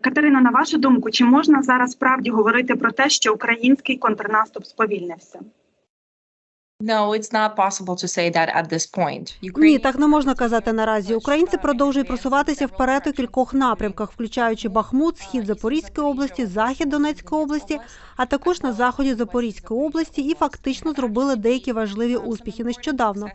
Катерина, на вашу думку, чи можна зараз справді говорити про те, що український контрнаступ сповільнився? No, it's not possible to say that at this point. Ні, так не можна казати наразі. Українці продовжують просуватися вперед у кількох напрямках, включаючи Бахмут, схід Запорізької області, захід Донецької області, а також на заході Запорізької області, і фактично зробили деякі важливі успіхи нещодавно.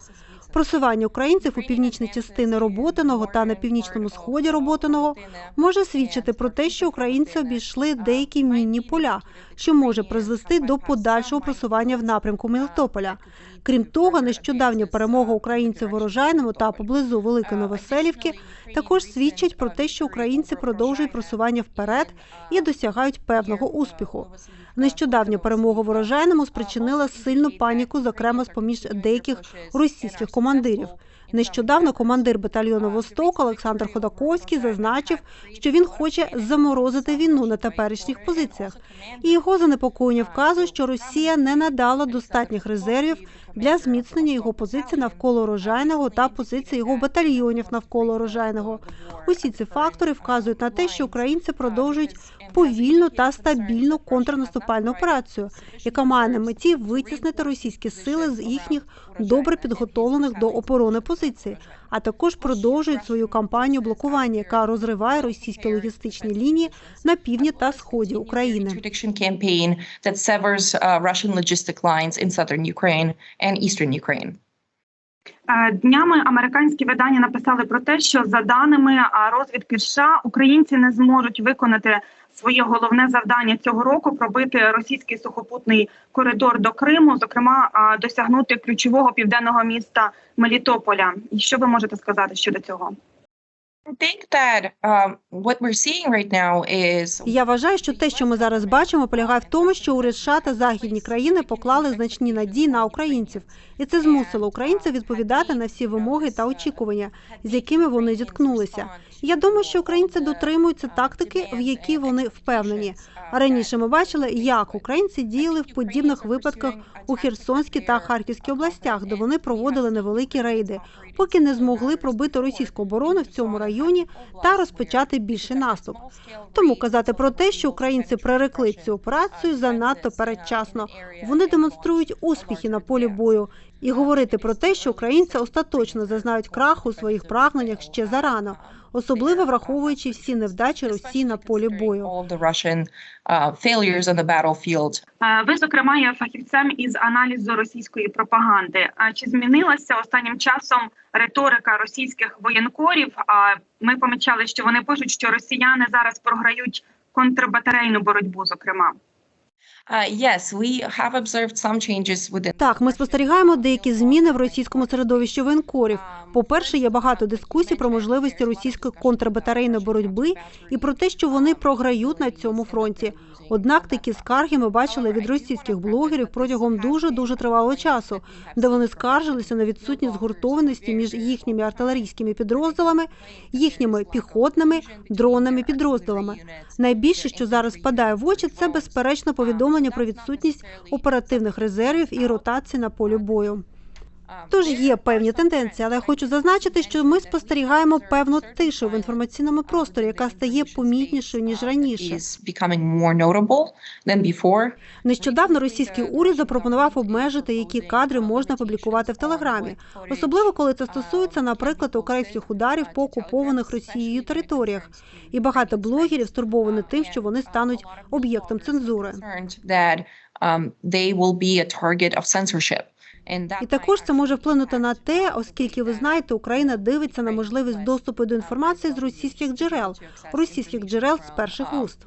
Просування українців у північній частини Роботиного та на північному сході Роботиного може свідчити про те, що українці обійшли деякі мінні поля, що може призвести до подальшого просування в напрямку Мелітополя. Крім того, нещодавня перемога українців в урожайному та поблизу Великої Новоселівки також свідчить про те, що українці продовжують просування вперед і досягають певного успіху. Нещодавня перемога в урожайному спричинила сильну паніку, зокрема з поміж деяких російських командирів. Нещодавно командир батальйону Восток Олександр Ходаковський зазначив, що він хоче заморозити війну на теперішніх позиціях, і його занепокоєння вказує, що Росія не надала достатніх резервів для зміцнення його позицій навколо урожайного та позицій його батальйонів навколо урожайного. Усі ці фактори вказують на те, що українці продовжують повільну та стабільну контрнаступальну операцію, яка має на меті витіснити російські сили з їхніх добре підготовлених до оборони позицій, а також продовжують свою кампанію блокування, яка розриває російські логістичні лінії на півдні та сході України. And eastern Ukraine. Е, Днями американські видання написали про те, що за даними розвідки США, українці не зможуть виконати своє головне завдання цього року пробити російський сухопутний коридор до Криму, зокрема досягнути ключового південного міста Мелітополя. І що ви можете сказати щодо цього? Я вважаю, що те, що ми зараз бачимо, полягає в тому, що уряд США та західні країни поклали значні надії на українців, і це змусило українців відповідати на всі вимоги та очікування, з якими вони зіткнулися. Я думаю, що українці дотримуються тактики, в якій вони впевнені. Раніше ми бачили, як українці діяли в подібних випадках у Херсонській та Харківській областях, де вони проводили невеликі рейди, поки не змогли пробити російську оборону в цьому районі та розпочати більший наступ. Тому казати про те, що українці прирекли цю операцію занадто передчасно. Вони демонструють успіхи на полі бою, і говорити про те, що українці остаточно зазнають краху у своїх прагненнях ще зарано, особливо враховуючи всі невдачі Росії на полі бою. uh, Ви, зокрема, є фахівцем із аналізу російської пропаганди. А чи змінилася останнім часом риторика російських воєнкорів? А ми помічали, що вони пишуть, що росіяни зараз програють контрбатарейну боротьбу, зокрема. Так, ми спостерігаємо деякі зміни в російському середовищі воєнкорів. По-перше, є багато дискусій про можливості російської контрбатарейної боротьби і про те, що вони програють на цьому фронті. Однак такі скарги ми бачили від російських блогерів протягом дуже дуже тривалого часу, де вони скаржилися на відсутність згуртованості між їхніми артилерійськими підрозділами, їхніми піхотними дронними підрозділами. Найбільше, що зараз впадає в очі, це безперечно повідомлення про відсутність оперативних резервів і ротації на полі бою. Тож є певні тенденції, але я хочу зазначити, що ми спостерігаємо певну тишу в інформаційному просторі, яка стає помітнішою ніж раніше. Нещодавно російський уряд запропонував обмежити, які кадри можна публікувати в телеграмі, особливо коли це стосується, наприклад, українських ударів по окупованих Росією територіях. І багато блогерів стурбовані тим, що вони стануть об'єктом цензури. Um, they will be a target of censorship. І також це може вплинути на те, оскільки ви знаєте, Україна дивиться на можливість доступу до інформації з російських джерел, російських джерел з перших uh, вуст.